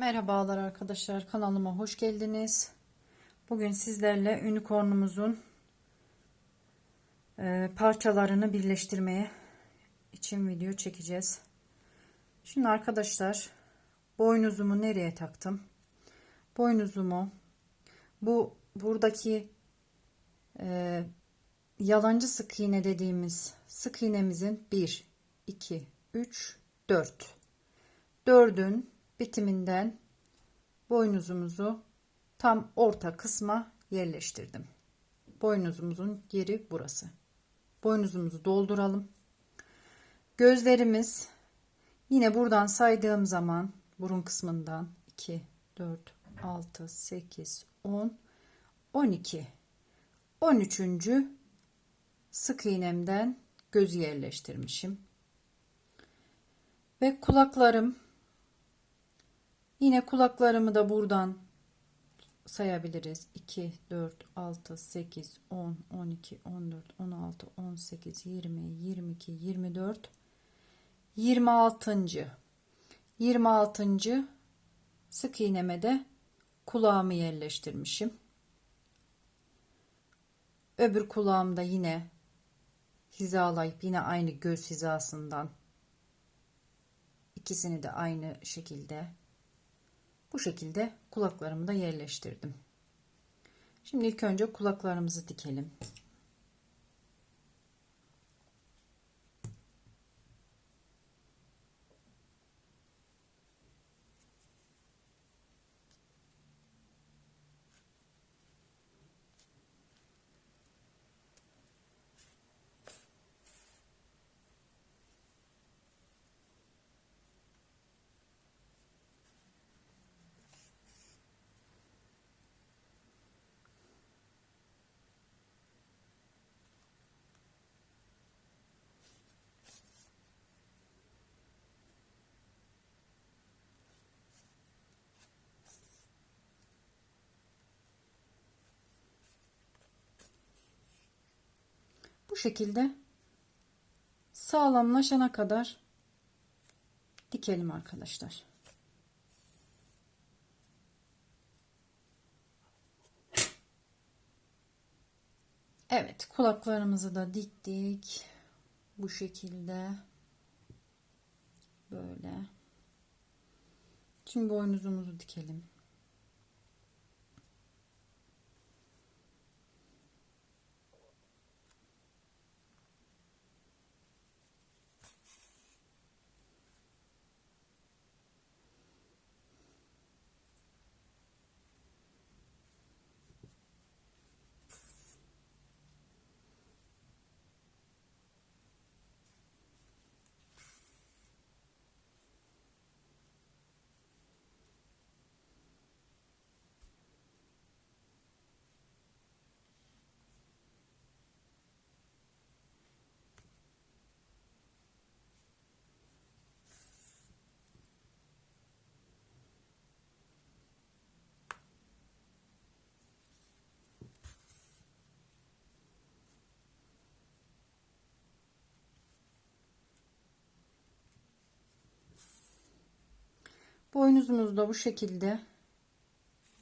Merhabalar arkadaşlar kanalıma hoş geldiniz. Bugün sizlerle unicornumuzun e, parçalarını birleştirmeye için video çekeceğiz. Şimdi arkadaşlar boynuzumu nereye taktım? Boynuzumu bu buradaki e, yalancı sık iğne dediğimiz sık iğnemizin 1 2 3 4 4'ün bitiminden boynuzumuzu tam orta kısma yerleştirdim. Boynuzumuzun yeri burası. Boynuzumuzu dolduralım. Gözlerimiz yine buradan saydığım zaman burun kısmından 2 4 6 8 10 12 13. sık iğnemden gözü yerleştirmişim. Ve kulaklarım Yine kulaklarımı da buradan sayabiliriz. 2, 4, 6, 8, 10, 12, 14, 16, 18, 20, 22, 24, 26. 26. sık iğneme de kulağımı yerleştirmişim. Öbür kulağımda yine hizalayıp yine aynı göz hizasından ikisini de aynı şekilde bu şekilde kulaklarımı da yerleştirdim. Şimdi ilk önce kulaklarımızı dikelim. Bu şekilde sağlamlaşana kadar dikelim arkadaşlar. Evet kulaklarımızı da diktik. Bu şekilde böyle. Şimdi boynuzumuzu dikelim. Boynuzumuzu da bu şekilde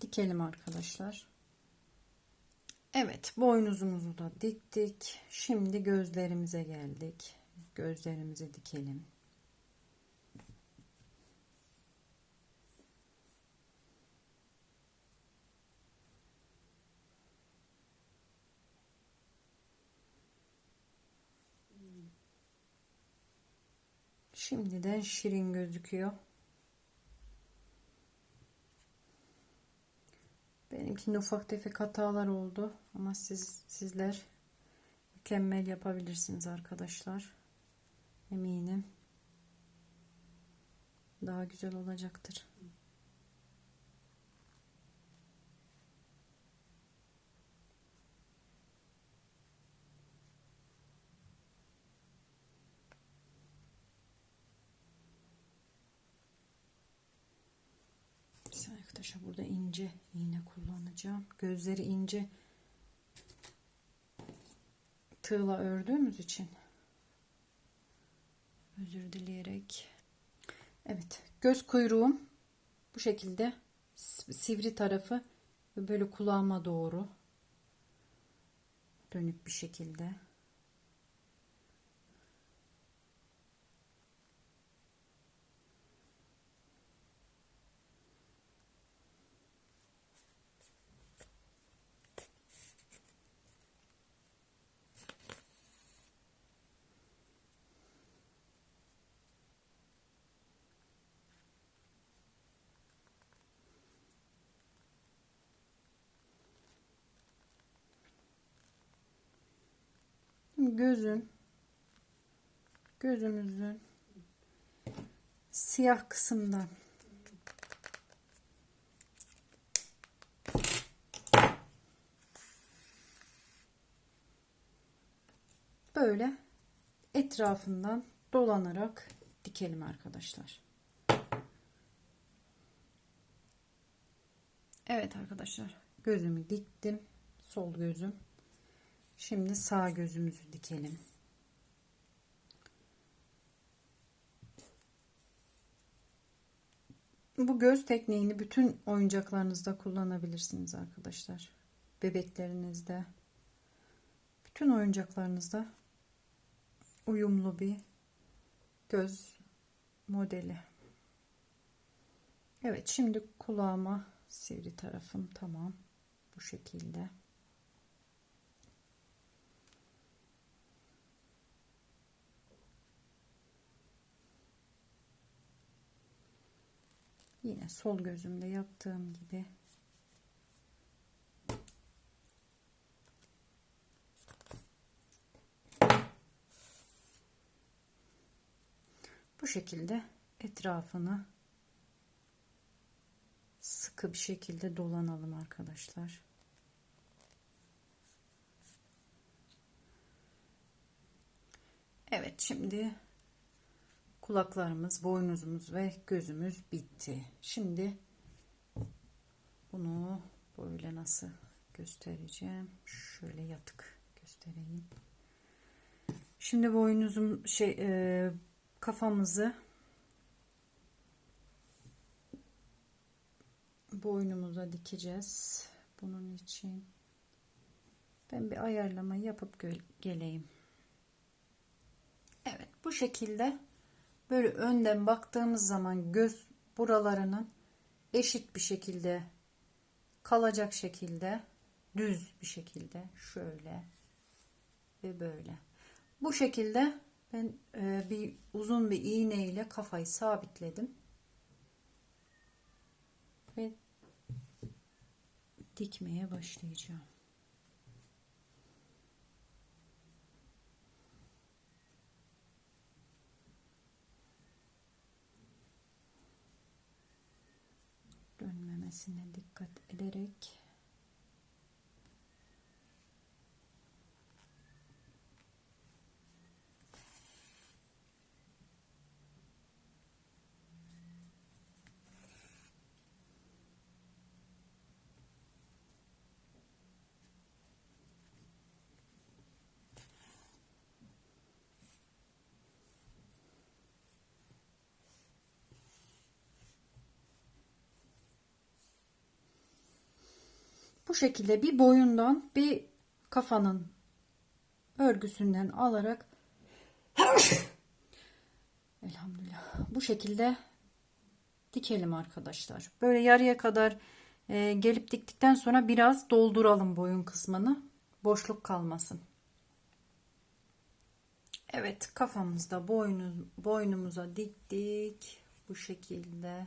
dikelim arkadaşlar. Evet boynuzumuzu da diktik. Şimdi gözlerimize geldik. Gözlerimizi dikelim. Şimdiden şirin gözüküyor. Benimkinde ufak tefek hatalar oldu ama siz sizler mükemmel yapabilirsiniz arkadaşlar. Eminim. Daha güzel olacaktır. Arkadaşlar burada ince iğne kullanacağım. Gözleri ince tığla ördüğümüz için özür dileyerek evet göz kuyruğum Bu şekilde sivri tarafı böyle kulağıma doğru dönük bir şekilde. Gözün gözümüzün siyah kısımdan böyle etrafından dolanarak dikelim arkadaşlar. Evet arkadaşlar gözümü diktim. Sol gözüm. Şimdi sağ gözümüzü dikelim. Bu göz tekniğini bütün oyuncaklarınızda kullanabilirsiniz arkadaşlar. Bebeklerinizde, bütün oyuncaklarınızda uyumlu bir göz modeli. Evet, şimdi kulağıma sivri tarafım tamam. Bu şekilde. Yine sol gözümde yaptığım gibi bu şekilde etrafını sıkı bir şekilde dolanalım arkadaşlar. Evet şimdi kulaklarımız, boynuzumuz ve gözümüz bitti. Şimdi bunu böyle nasıl göstereceğim? Şöyle yatık göstereyim. Şimdi boynuzum şey e, kafamızı boynumuza dikeceğiz. Bunun için ben bir ayarlama yapıp geleyim. Evet bu şekilde böyle önden baktığımız zaman göz buralarının eşit bir şekilde kalacak şekilde düz bir şekilde şöyle ve böyle. Bu şekilde ben e, bir uzun bir iğne ile kafayı sabitledim. Ve dikmeye başlayacağım. Dönmemesine dikkat ederek Bu şekilde bir boyundan bir kafanın örgüsünden alarak elhamdülillah bu şekilde dikelim arkadaşlar. Böyle yarıya kadar e, gelip diktikten sonra biraz dolduralım boyun kısmını. Boşluk kalmasın. Evet kafamızda boynu, boynumuza diktik. Bu şekilde.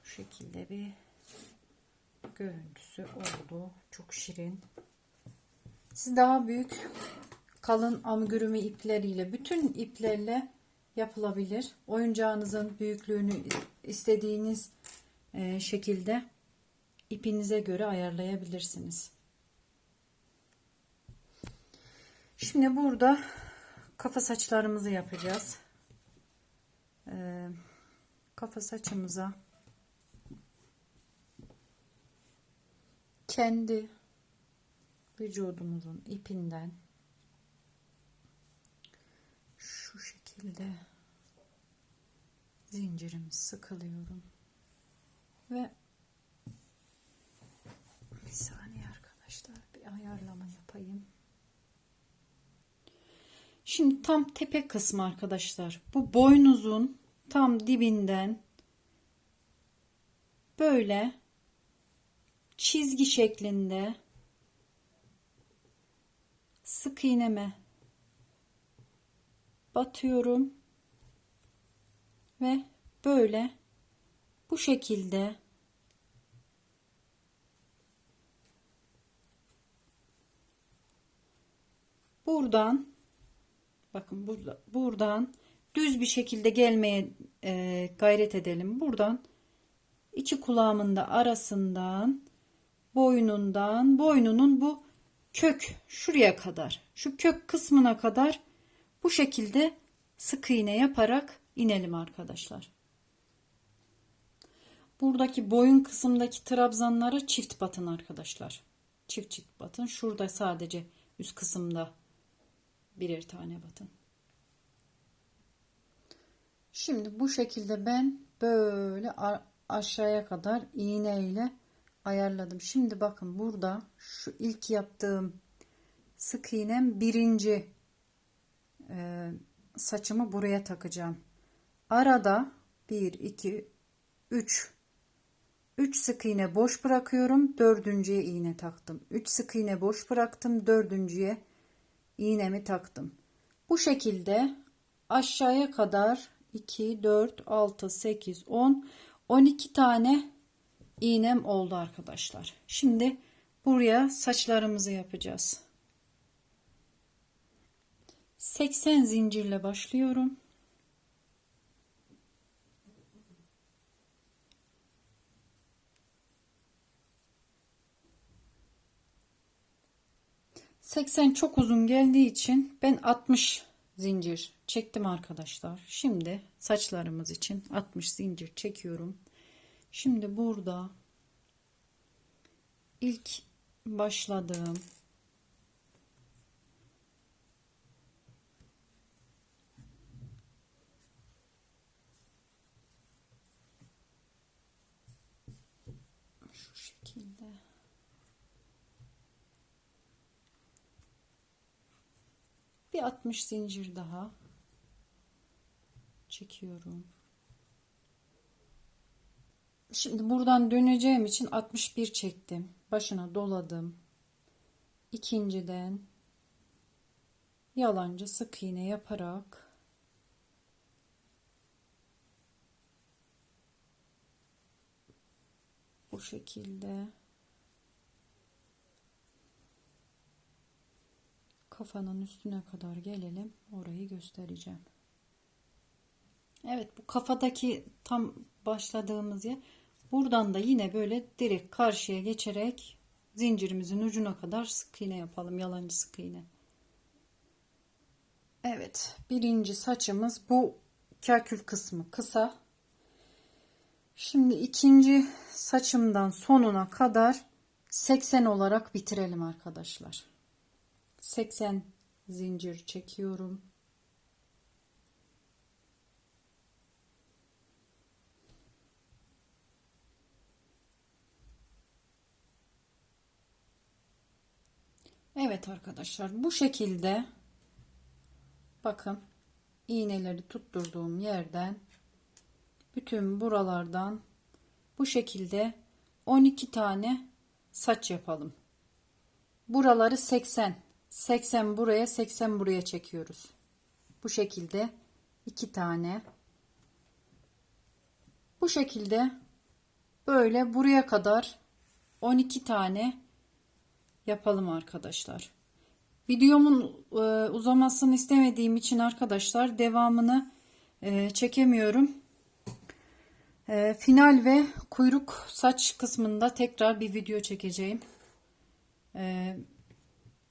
Bu şekilde bir görüntüsü oldu. Çok şirin. Siz daha büyük kalın amigurumi ipleriyle bütün iplerle yapılabilir. Oyuncağınızın büyüklüğünü istediğiniz e, şekilde ipinize göre ayarlayabilirsiniz. Şimdi burada kafa saçlarımızı yapacağız. E, kafa saçımıza kendi vücudumuzun ipinden şu şekilde zincirimi sıkılıyorum ve bir saniye arkadaşlar bir ayarlama yapayım. Şimdi tam tepe kısmı arkadaşlar. Bu boynuzun tam dibinden böyle çizgi şeklinde sık iğneme batıyorum ve böyle bu şekilde buradan bakın burada buradan düz bir şekilde gelmeye e, gayret edelim. Buradan iki kulağımın da arasından boynundan boynunun bu kök şuraya kadar şu kök kısmına kadar bu şekilde sık iğne yaparak inelim arkadaşlar. Buradaki boyun kısımdaki trabzanları çift batın arkadaşlar. Çift çift batın. Şurada sadece üst kısımda birer tane batın. Şimdi bu şekilde ben böyle aşağıya kadar iğne ile ayarladım. Şimdi bakın burada şu ilk yaptığım sık iğnem birinci e, saçımı buraya takacağım. Arada 1 2 3 3 sık iğne boş bırakıyorum. Dördüncüye iğne taktım. 3 sık iğne boş bıraktım. Dördüncüye iğnemi taktım. Bu şekilde aşağıya kadar 2 4 6 8 10 12 tane iğnem oldu arkadaşlar. Şimdi buraya saçlarımızı yapacağız. 80 zincirle başlıyorum. Seksen çok uzun geldiği için ben 60 zincir çektim arkadaşlar. Şimdi saçlarımız için 60 zincir çekiyorum. Şimdi burada ilk başladığım şu şekilde bir 60 zincir daha çekiyorum. Şimdi buradan döneceğim için 61 çektim. Başına doladım. İkinciden yalancı sık iğne yaparak bu şekilde kafanın üstüne kadar gelelim. Orayı göstereceğim. Evet bu kafadaki tam başladığımız yer Buradan da yine böyle direkt karşıya geçerek zincirimizin ucuna kadar sık iğne yapalım. Yalancı sık iğne. Evet. Birinci saçımız bu kakül kısmı kısa. Şimdi ikinci saçımdan sonuna kadar 80 olarak bitirelim arkadaşlar. 80 zincir çekiyorum. Evet arkadaşlar bu şekilde bakın iğneleri tutturduğum yerden bütün buralardan bu şekilde 12 tane saç yapalım. Buraları 80 80 buraya 80 buraya çekiyoruz. Bu şekilde 2 tane bu şekilde böyle buraya kadar 12 tane yapalım arkadaşlar. Videomun e, uzamasını istemediğim için arkadaşlar devamını e, çekemiyorum. E, final ve kuyruk saç kısmında tekrar bir video çekeceğim. E,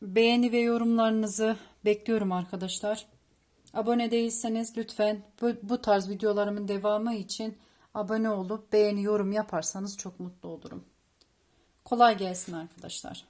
beğeni ve yorumlarınızı bekliyorum arkadaşlar. Abone değilseniz lütfen bu, bu tarz videolarımın devamı için abone olup beğeni yorum yaparsanız çok mutlu olurum. Kolay gelsin arkadaşlar.